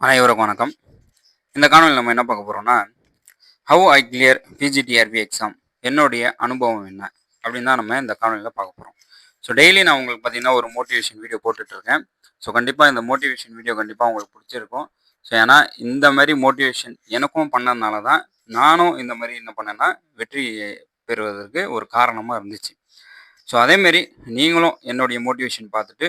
அனைவருக்கும் வணக்கம். இந்த காணொலியில் நம்ம என்ன பார்க்க போகிறோம்னா how I clear PGTRB exam என்னுடைய அனுபவம் என்ன அப்படின்னு தான் நம்ம இந்த காணொலியில் பார்க்க போகிறோம் ஸோ டெய்லி நான் உங்களுக்கு பார்த்தீங்கன்னா ஒரு மோட்டிவேஷன் வீடியோ போட்டுட்ருக்கேன் ஸோ கண்டிப்பாக இந்த மோட்டிவேஷன் வீடியோ கண்டிப்பாக உங்களுக்கு பிடிச்சிருக்கும். ஸோ ஏன்னா இந்த மாதிரி மோட்டிவேஷன் எனக்கும் பண்ணதுனால தான் நானும் இந்த மாதிரி என்ன பண்ணேன்னா வெற்றி பெறுவதற்கு ஒரு காரணமாக இருந்துச்சு. ஸோ அதேமாரி நீங்களும் என்னுடைய மோட்டிவேஷன் பார்த்துட்டு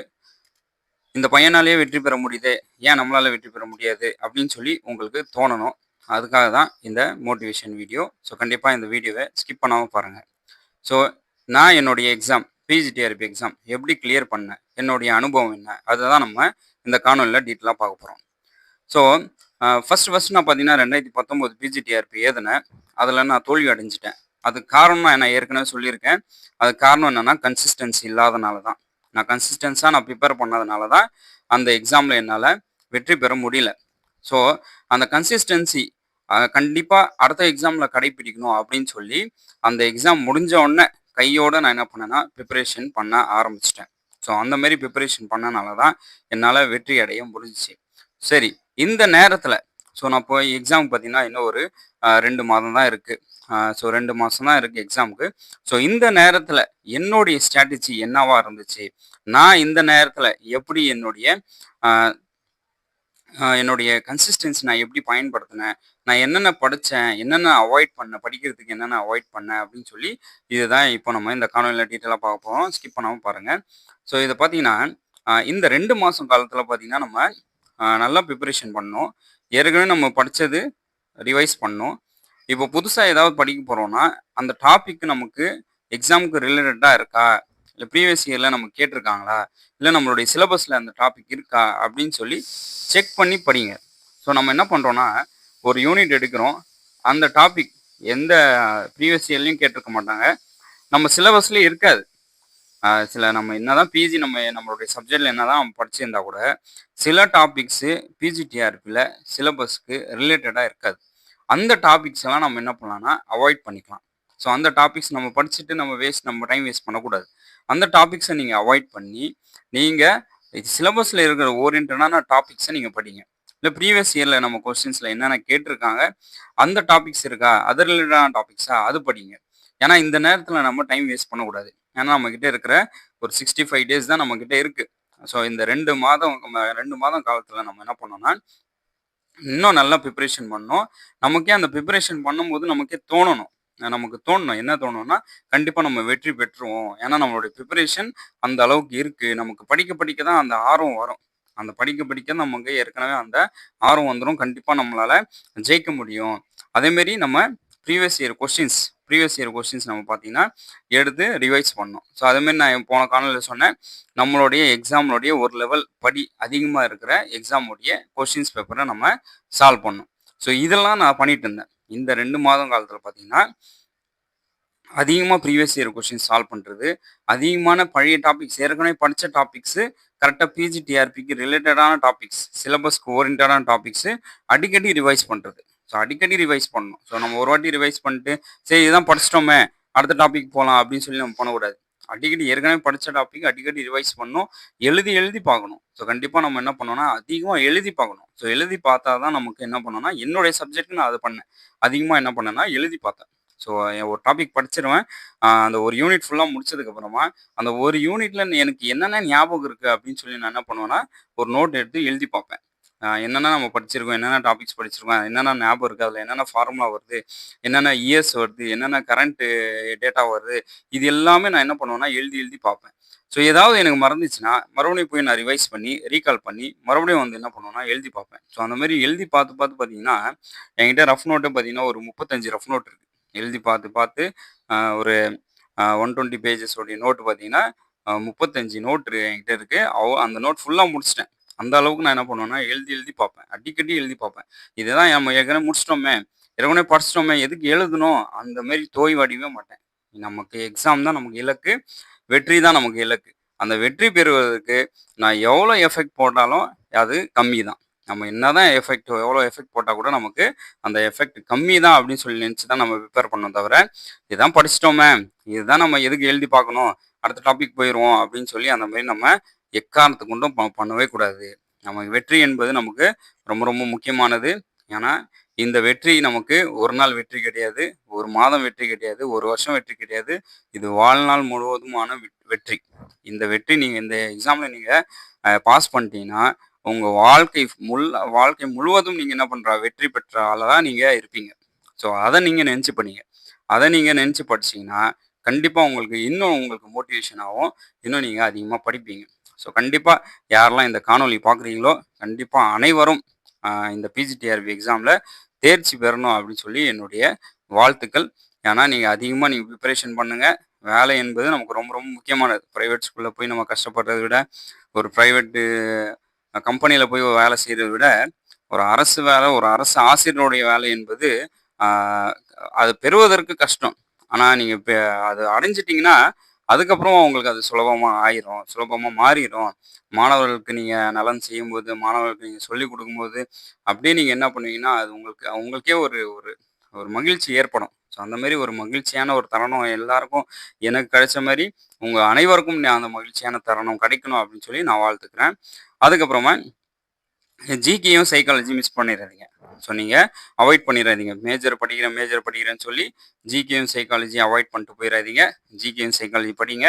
இந்த பையனாலேயே வெற்றி பெற முடியுது ஏன் நம்மளால் வெற்றி பெற முடியாது அப்படின்னு சொல்லி உங்களுக்கு தோணணும். அதுக்காக தான் இந்த மோட்டிவேஷன் வீடியோ ஸோ கண்டிப்பாக இந்த வீடியோவை ஸ்கிப் பண்ணாமல் பாருங்கள் ஸோ நான் என்னுடைய எக்ஸாம் பிஜிடிஆர்பி எக்ஸாம் எப்படி கிளியர் பண்ணேன் என்னுடைய அனுபவம் என்ன அதை தான் நம்ம இந்த காணொலியில் டீட்டெயிலாக பார்க்க போகிறோம் ஸோ ஃபஸ்ட் ஃபர்ஸ்ட் நான் பார்த்தீங்கன்னா ரெண்டாயிரத்தி பத்தொம்போது பிஜிடிஆர்பி ஏதுனேன் அதில் நான் தோல்வி அடைஞ்சிட்டேன். அதுக்கு காரணம் நான் ஏற்கனவே சொல்லியிருக்கேன். அதுக்கு காரணம் என்னென்னா கன்சிஸ்டன்சி இல்லாதனால தான். நான் கன்சிஸ்டன்ஸாக நான் ப்ரிப்பேர் பண்ணதுனால தான் அந்த எக்ஸாமில் என்னால் வெற்றி பெற முடியல. ஸோ அந்த கன்சிஸ்டன்சி கண்டிப்பாக அடுத்த எக்ஸாமில் கடைப்பிடிக்கணும் அப்படின்னு சொல்லி அந்த எக்ஸாம் முடிஞ்ச உடனே கையோடு நான் என்ன பண்ணேன்னா ப்ரிப்பரேஷன் பண்ண ஆரம்பிச்சிட்டேன். ஸோ அந்த மாதிரி ப்ரிப்பரேஷன் பண்ணனால தான் என்னால் வெற்றி அடைய முடிஞ்சிச்சு. சரி இந்த நேரத்தில் ஸோ நான் போய் எக்ஸாம் பார்த்தீங்கன்னா இன்னும் ஒரு ரெண்டு மாதம் தான் இருக்குது ஸோ ரெண்டு மாதம் தான் இருக்குது எக்ஸாமுக்கு ஸோ இந்த நேரத்தில் என்னுடைய ஸ்ட்ராட்டஜி என்னவா இருந்துச்சு? நான் இந்த நேரத்தில் எப்படி என்னுடைய என்னுடைய கன்சிஸ்டன்சி நான் எப்படி பயன்படுத்தினேன்? நான் என்னென்ன படித்தேன் என்னென்ன அவாய்ட் பண்ணேன்? படிக்கிறதுக்கு என்னென்ன அவாய்ட் பண்ணேன்? அப்படின்னு சொல்லி இதுதான் இப்போ நம்ம இந்த காணொலியில் டீட்டெயிலாக பார்க்க போகிறோம் ஸ்கிப் பண்ணாமல் பாருங்கள் ஸோ இதை பார்த்தீங்கன்னா இந்த ரெண்டு மாதம் காலத்தில் பார்த்தீங்கன்னா நம்ம நல்லா ப்ரிப்பரேஷன் பண்ணோம் ஏற்கனவே நம்ம படித்தது ரிவைஸ் பண்ணோம். இப்போ புதுசாக ஏதாவது படிக்க போகிறோம்னா அந்த டாபிக் நமக்கு எக்ஸாமுக்கு ரிலேட்டடாக இருக்கா? இல்லை ப்ரீவியஸ் இயரில் நம்ம கேட்டிருக்காங்களா? இல்லை நம்மளுடைய சிலபஸில் அந்த டாபிக் இருக்கா? அப்படின்னு சொல்லி செக் பண்ணி படிங்க. ஸோ நம்ம என்ன பண்ணுறோன்னா ஒரு யூனிட் எடுக்கிறோம். அந்த டாபிக் எந்த ப்ரீவியஸ் இயர்லையும் கேட்டிருக்க மாட்டாங்க. நம்ம சிலபஸ்லேயும் இருக்காது. சில நம்ம என்னதான் பிஜி நம்ம நம்மளுடைய சப்ஜெக்டில் என்னதான் நம்ம படிச்சிருந்தா கூட சில டாபிக்ஸு பிஜிடிஆர்பியில் சிலபஸ்க்கு ரிலேட்டடாக இருக்காது. அந்த டாபிக்ஸ் எல்லாம் நம்ம என்ன பண்ணலாம்னா அவாய்ட் பண்ணிக்கலாம். ஸோ அந்த டாபிக்ஸ் நம்ம படிச்சுட்டு நம்ம வேஸ்ட் நம்ம டைம் வேஸ்ட் பண்ணக்கூடாது. அந்த டாபிக்ஸை நீங்கள் அவாய்ட் பண்ணி நீங்கள் சிலபஸில் இருக்கிற ஓரியன்டான டாபிக்ஸை நீங்கள் படிங்க. இல்லை ப்ரீவியஸ் இயரில் நம்ம கொஸ்டின்ஸில் என்னென்ன கேட்டிருக்காங்க அந்த டாபிக்ஸ் இருக்கா அது ரிலேட்டடான டாபிக்ஸா அது படிங்க. ஏன்னா இந்த நேரத்தில் நம்ம டைம் வேஸ்ட் பண்ணக்கூடாது. ஏன்னா நம்மக்கிட்ட இருக்கிற ஒரு சிக்ஸ்டி ஃபைவ் டேஸ் தான் நம்மக்கிட்ட இருக்குது ஸோ இந்த ரெண்டு மாதம் ரெண்டு மாதம் காலத்தில் நம்ம என்ன பண்ணோம்னா இன்னும் நல்லா ப்ரிப்பரேஷன் பண்ணோம் நமக்கே அந்த ப்ரிப்பரேஷன் பண்ணும்போது நமக்கே தோணணும். நமக்கு தோணணும். என்ன தோணும்னா கண்டிப்பாக நம்ம வெற்றி பெற்றுருவோம் ஏன்னா நம்மளுடைய ப்ரிப்பரேஷன் அந்த அளவுக்கு இருக்குது நமக்கு படிக்க படிக்க தான் அந்த ஆர்வம் வரும். அந்த படிக்க படிக்க நமக்கு ஏற்கனவே அந்த ஆர்வம் வந்துடும் கண்டிப்பாக நம்மளால் ஜெயிக்க முடியும். அதேமாரி நம்ம previous year questions previous year questions நம்ம பார்த்தீங்கன்னா எடுத்து ரிவைஸ் பண்ணோம். ஸோ அதுமாரி நான் போன காலத்தில் சொன்னேன். நம்மளுடைய எக்ஸாம்னுடைய ஒரு லெவல் படி அதிகமாக இருக்கிற எக்ஸாமுடைய கொஸ்டின்ஸ் பேப்பரை நம்ம சால்வ் பண்ணோம். ஸோ இதெல்லாம் நான் பண்ணிட்டு இருந்தேன். இந்த ரெண்டு மாதம் காலத்தில் பார்த்தீங்கன்னா அதிகமாக ப்ரீவியஸ் இயர் கொஸ்டின் சால்வ் பண்ணுறது அதிகமான பழைய டாபிக்ஸ் ஏற்கனவே படித்த டாபிக்ஸு கரெக்டாக பிஜிடிஆர்பிக்கு ரிலேட்டடான டாபிக்ஸ் சிலபஸ்க்கு ஓரியன்டான டாபிக்ஸு அடிக்கடி ரிவைஸ் பண்ணுறது ஸோ அடிக்கடி ரிவைஸ் பண்ணணும். ஸோ நம்ம ஒரு வாட்டி ரிவைஸ் பண்ணிட்டு சரி இதுதான் படிச்சிட்டோமே அடுத்த டாபிக் போகலாம் அப்படின்னு சொல்லி நம்ம பண்ணக்கூடாது. அடிக்கடி ஏற்கனவே படித்த டாபிக் அடிக்கடி ரிவைஸ் பண்ணணும் எழுதி எழுதி பார்க்கணும். ஸோ கண்டிப்பாக நம்ம என்ன பண்ணோம்னா அதிகமாக எழுதி பார்க்கணும். ஸோ எழுதி பார்த்தா தான் நமக்கு என்ன பண்ணோம்னா என்னுடைய சப்ஜெக்ட் நான் அதை பண்ணேன். அதிகமாக என்ன பண்ணேன்னா எழுதி பார்த்தேன். ஸோ ஒரு டாபிக் படிச்சிருவேன். அந்த ஒரு யூனிட் ஃபுல்லாக முடிச்சதுக்கப்புறமா அந்த ஒரு யூனிட்டில் எனக்கு என்னென்ன ஞாபகம் இருக்குது அப்படின்னு சொல்லி நான் என்ன பண்ணுவேன்னா ஒரு நோட் எடுத்து எழுதி பார்ப்பேன். என்னென்ன நம்ம படிச்சிருக்கோம் என்னென்ன டாபிக்ஸ் படிச்சிருக்கோம் என்னென்ன ஞாபகம் இருக்குது அதில் என்னென்ன ஃபார்முலா வருது என்னென்ன இயர்ஸ் வருது என்னென்ன கரண்ட்டு டேட்டா வருது இது எல்லாமே நான் என்ன பண்ணுவேன்னா எழுதி எழுதி பார்ப்பேன். ஸோ ஏதாவது எனக்கு மறந்துச்சுன்னா மறுபடியும் போய் நான் ரிவைஸ் பண்ணி ரீகால் பண்ணி மறுபடியும் வந்து என்ன பண்ணுவேன்னா எழுதி பார்ப்பேன். ஸோ அந்த மாதிரி எழுதி பார்த்து பார்த்து பார்த்தீங்கன்னா என்கிட்ட ரஃப் நோட்டு பார்த்தீங்கன்னா ஒரு முப்பத்தஞ்சு ரஃப் நோட் இருக்குது எழுதி பார்த்து பார்த்து ஒரு ஒன் டுவெண்ட்டி பேஜஸோடைய நோட்டு பார்த்தீங்கன்னா முப்பத்தஞ்சு நோட்டு என்கிட்ட இருக்குது அவ அந்த நோட் ஃபுல்லாக முடிச்சிட்டேன். அந்த அளவுக்கு நான் என்ன பண்ணுவேன்னா எழுதி எழுதி பார்ப்பேன். அடிக்கடி எழுதி பார்ப்பேன். இதுதான் நம்ம ஏற்கனவே முடிச்சிட்டோமே. ஏற்கனவே படிச்சிட்டோமே. எதுக்கு எழுதணும்? அந்த மாதிரி தோய்வடிவே மாட்டேன். நமக்கு எக்ஸாம் தான் நமக்கு இலக்கு. வெற்றி தான் நமக்கு இலக்கு. அந்த வெற்றி பெறுவதற்கு நான் எவ்வளோ எஃபெக்ட் போட்டாலும் அது கம்மி தான். நம்ம என்னதான் எஃபெக்ட் எவ்வளோ எஃபெக்ட் போட்டால் கூட நமக்கு அந்த எஃபெக்ட் கம்மி தான் அப்படின்னு சொல்லி நினச்சி தான் நம்ம ப்ரிப்பேர் பண்ணோம் தவிர இதுதான் படிச்சிட்டோமே. இதுதான் நம்ம எதுக்கு எழுதி பார்க்கணும்? அடுத்த டாபிக் போயிடுவோம் அப்படின்னு சொல்லி அந்த மாதிரி நம்ம எக்காரணத்தை கொண்டும் ப- பண்ணவே கூடாது. நமக்கு வெற்றி என்பது நமக்கு ரொம்ப ரொம்ப முக்கியமானது. ஏன்னா இந்த வெற்றி நமக்கு ஒரு நாள் வெற்றி கிடையாது ஒரு மாதம் வெற்றி கிடையாது ஒரு வருஷம் வெற்றி கிடையாது. இது வாழ்நாள் முழுவதுமான வெற்றி. இந்த வெற்றி நீங்கள் இந்த எக்ஸாமில் நீங்கள் பாஸ் பண்ணிட்டீங்கன்னா உங்கள் வாழ்க்கை முள் வாழ்க்கை முழுவதும் நீங்கள் என்ன பண்ணுறா வெற்றி பெற்ற ஆளாக தான் நீங்கள் இருப்பீங்க. ஸோ அதை நீங்கள் நினச்சி பண்ணீங்க. அதை நீங்கள் நினச்சி படிச்சிங்கன்னா கண்டிப்பாக உங்களுக்கு இன்னும் உங்களுக்கு மோட்டிவேஷன் ஆகும் இன்னும் நீங்கள் அதிகமாக படிப்பீங்க. ஸோ கண்டிப்பாக யாரெல்லாம் இந்த காணொலி பார்க்குறீங்களோ கண்டிப்பாக அனைவரும் இந்த பிஜிடிஆர்பி எக்ஸாமில் தேர்ச்சி பெறணும் அப்படின்னு சொல்லி என்னுடைய வாழ்த்துக்கள். ஏன்னா நீங்கள் அதிகமாக நீங்கள் ப்ரிப்பரேஷன் பண்ணுங்கள் வேலை என்பது நமக்கு ரொம்ப ரொம்ப முக்கியமானது. ப்ரைவேட் ஸ்கூலில் போய் நம்ம கஷ்டப்படுறதை விட ஒரு ப்ரைவேட்டு கம்பெனியில் போய் வேலை செய்கிறத விட ஒரு அரசு வேலை ஒரு அரசு ஆசிரியருடைய வேலை என்பது அது பெறுவதற்கு கஷ்டம். ஆனால் நீங்கள் அது அடைஞ்சிட்டிங்கன்னா அதுக்கப்புறம் அவங்களுக்கு அது சுலபமாக ஆயிரும் சுலபமாக மாறிடும் மாணவர்களுக்கு நீங்கள் நலன் செய்யும்போது மாணவர்களுக்கு நீங்கள் சொல்லிக் கொடுக்கும்போது அப்படியே நீங்கள் என்ன பண்ணுவீங்கன்னா அது உங்களுக்கு உங்களுக்கே ஒரு ஒரு ஒரு மகிழ்ச்சி ஏற்படும். ஸோ அந்த மாதிரி ஒரு மகிழ்ச்சியான ஒரு தருணம் எல்லாருக்கும் எனக்கு கிடைச்ச மாதிரி உங்கள் அனைவருக்கும் அந்த மகிழ்ச்சியான தருணம் கிடைக்கணும் அப்படின்னு சொல்லி நான் வாழ்த்துக்கிறேன். அதுக்கப்புறமா ஜிகேயும் சைக்காலஜி மிஸ் பண்ணிடுறீங்க ஸோ நீங்கள் அவாய்ட் பண்ணிடாதீங்க மேஜர் படிக்கிறேன் மேஜர் படிக்கிறேன்னு சொல்லி ஜிகேயும் சைக்காலஜி அவாய்ட் பண்ணிட்டு போயிடாதீங்க ஜிகேயும் சைக்காலஜி படிங்க.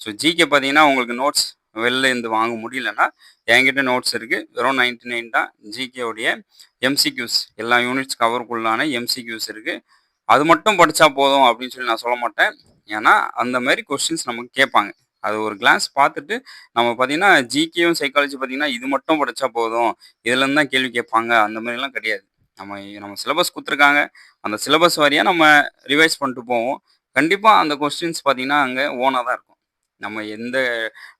ஸோ ஜிகே பார்த்தீங்கன்னா உங்களுக்கு நோட்ஸ் வெளில இருந்து வாங்க முடியலன்னா என்கிட்ட நோட்ஸ் இருக்குது வெறும் நைன்டி நைன் தான் ஜிகேவுடைய எம்சிக்யூஸ் எல்லா யூனிட்ஸ் கவருக்குள்ளான எம்சிக்யூஸ் இருக்குது அது மட்டும் படித்தா போதும் அப்படின்னு சொல்லி நான் சொல்ல மாட்டேன். ஏன்னா அந்த மாதிரி கொஸ்டின்ஸ் நமக்கு கேட்பாங்க. அது ஒரு கிளாஸ் பார்த்துட்டு நம்ம பார்த்தீங்கன்னா ஜிகேவும் சைக்காலஜி பார்த்தீங்கன்னா இது மட்டும் படித்தா போதும். இதுலேருந்து தான் கேள்வி கேட்பாங்க. அந்த மாதிரிலாம் கிடையாது. நம்ம நம்ம சிலபஸ் கொடுத்துருக்காங்க. அந்த சிலபஸ் வாரியாக நம்ம ரிவைஸ் பண்ணிட்டு போவோம். கண்டிப்பாக அந்த கொஸ்டின்ஸ் பார்த்தீங்கன்னா அங்கே ஓனாக தான் இருக்கும். நம்ம எந்த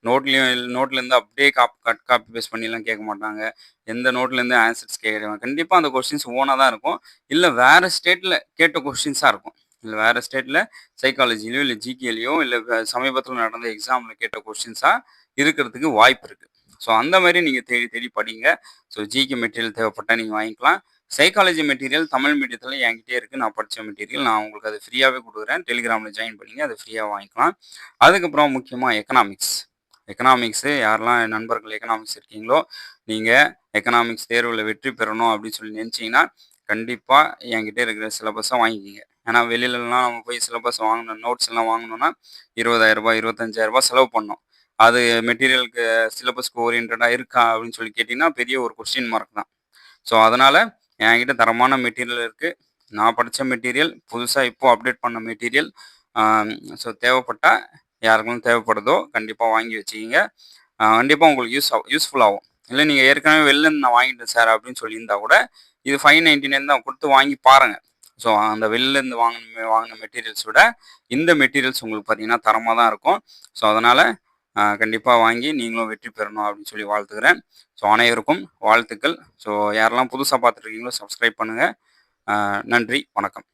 நோட்லேயும் நோட்லேருந்து அப்படியே காப் கட் காப்பி பேஸ்ட் பண்ணிலாம் கேட்க மாட்டாங்க. எந்த நோட்லேருந்து ஆன்சர்ஸ் கேட்குறாங்க கண்டிப்பாக அந்த கொஸ்டின்ஸ் ஓனாக தான் இருக்கும். இல்லை வேறு ஸ்டேட்டில் கேட்ட கொஸ்டின்ஸாக இருக்கும். இல்லை வேறு ஸ்டேட்டில் சைக்காலஜிலையோ இல்லை ஜிகேலையோ இல்லை சமீபத்தில் நடந்த எக்ஸாமில் கேட்ட கொஸ்டின்ஸாக இருக்கிறதுக்கு வாய்ப்பு இருக்குது ஸோ அந்த மாதிரி நீங்கள் தேடி தேடி படிங்க. ஸோ ஜிகே மெட்டீரியல் தேவைப்பட்டால் நீங்கள் வாங்கிக்கலாம். சைக்காலஜி மெட்டீரியல் தமிழ் மீடியத்தில் என்கிட்டே இருக்குது நான் படித்த மெட்டீரியல் நான் உங்களுக்கு அது ஃப்ரீயாகவே கொடுக்குறேன். டெலிகிராமில் ஜாயின் பண்ணிங்க அதை ஃப்ரீயாக வாங்கிக்கலாம். அதுக்கப்புறம் முக்கியமாக எக்கனாமிக்ஸ் எக்கனாமிக்ஸு யாரெல்லாம் நண்பர்கள் எக்கனாமிக்ஸ் இருக்கீங்களோ நீங்கள் எக்கனாமிக்ஸ் தேர்வில் வெற்றி பெறணும் அப்படின்னு சொல்லி நினச்சிங்கன்னா கண்டிப்பாக என்கிட்ட இருக்கிற சிலபஸை வாங்கிக்கிங்க. ஏன்னா வெளியிலலாம் நம்ம போய் சிலபஸ் வாங்கணும் நோட்ஸ் எல்லாம் வாங்கணும்னா இருபதாயிரரூபா இருபத்தஞ்சாயிரரூபா செலவு பண்ணோம் அது மெட்டீரியலுக்கு சிலபஸ்க்கு ஓரியன்டாக இருக்கா அப்படின்னு சொல்லி கேட்டிங்கன்னா பெரிய ஒரு கொஸ்டின் மார்க் தான். ஸோ அதனால் என்கிட்ட தரமான மெட்டீரியல் இருக்குது நான் படித்த மெட்டீரியல் புதுசாக இப்போது அப்டேட் பண்ண மெட்டீரியல் ஸோ தேவைப்பட்டால் யாருக்கும் தேவைப்படுதோ கண்டிப்பாக வாங்கி வச்சுக்கிங்க. கண்டிப்பாக உங்களுக்கு யூஸ் யூஸ்ஃபுல் ஆகும். இல்லை நீங்கள் ஏற்கனவே வெளில நான் வாங்கிட்டேன் சார் அப்படின்னு சொல்லியிருந்தா கூட இது ஃபைவ் நைன்டி நைன் தான் கொடுத்து வாங்கி பாருங்கள் ஸோ அந்த வெளிலேருந்து வாங்கின வாங்கின மெட்டீரியல்ஸ் விட இந்த மெட்டீரியல்ஸ் உங்களுக்கு பார்த்தீங்கன்னா தரமாக தான் இருக்கும். ஸோ அதனால் கண்டிப்பாக வாங்கி நீங்களும் வெற்றி பெறணும் அப்படின்னு சொல்லி வாழ்த்துக்கிறேன். ஸோ அனைவருக்கும் வாழ்த்துக்கள். ஸோ யாரெல்லாம் புதுசாக பார்த்துட்ருக்கீங்களோ சப்ஸ்கிரைப் பண்ணுங்கள் நன்றி. வணக்கம்.